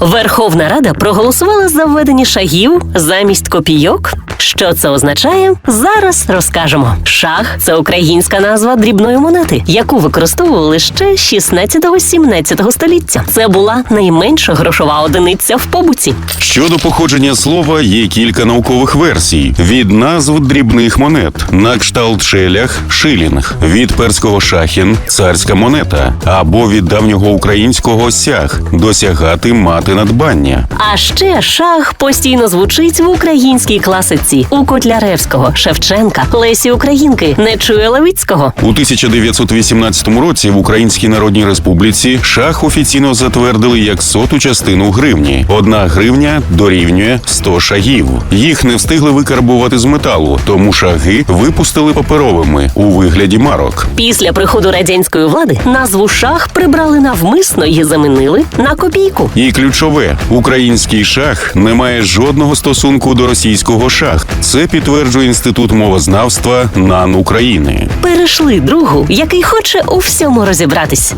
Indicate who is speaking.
Speaker 1: Верховна Рада проголосувала за введення шагів замість копійок. Що це означає? Зараз розкажемо. Шах це українська назва дрібної монети, яку використовували ще 16-17 століття. Це була найменша грошова одиниця в побуті.
Speaker 2: Щодо походження слова є кілька наукових версій від назв дрібних монет на кшталт шелях шилінг, від перського шахін царська монета, або від давнього українського сяг досягати мати надбання.
Speaker 1: А ще шах постійно звучить в українській класиці у Котляревського, Шевченка, Лесі Українки, Нечуя Левицького.
Speaker 2: У 1918 році в Українській Народній Республіці шах офіційно затвердили як соту частину гривні. Одна гривня дорівнює 100 шагів. Їх не встигли викарбувати з металу, тому шаги випустили паперовими у вигляді марок.
Speaker 1: Після приходу радянської влади назву шах прибрали навмисно і замінили на копійку.
Speaker 2: І ключове, український шах не має жодного стосунку до російського шах. Це підтверджує інститут мовознавства НАН України.
Speaker 1: Перейшли другу, який хоче у всьому розібратись.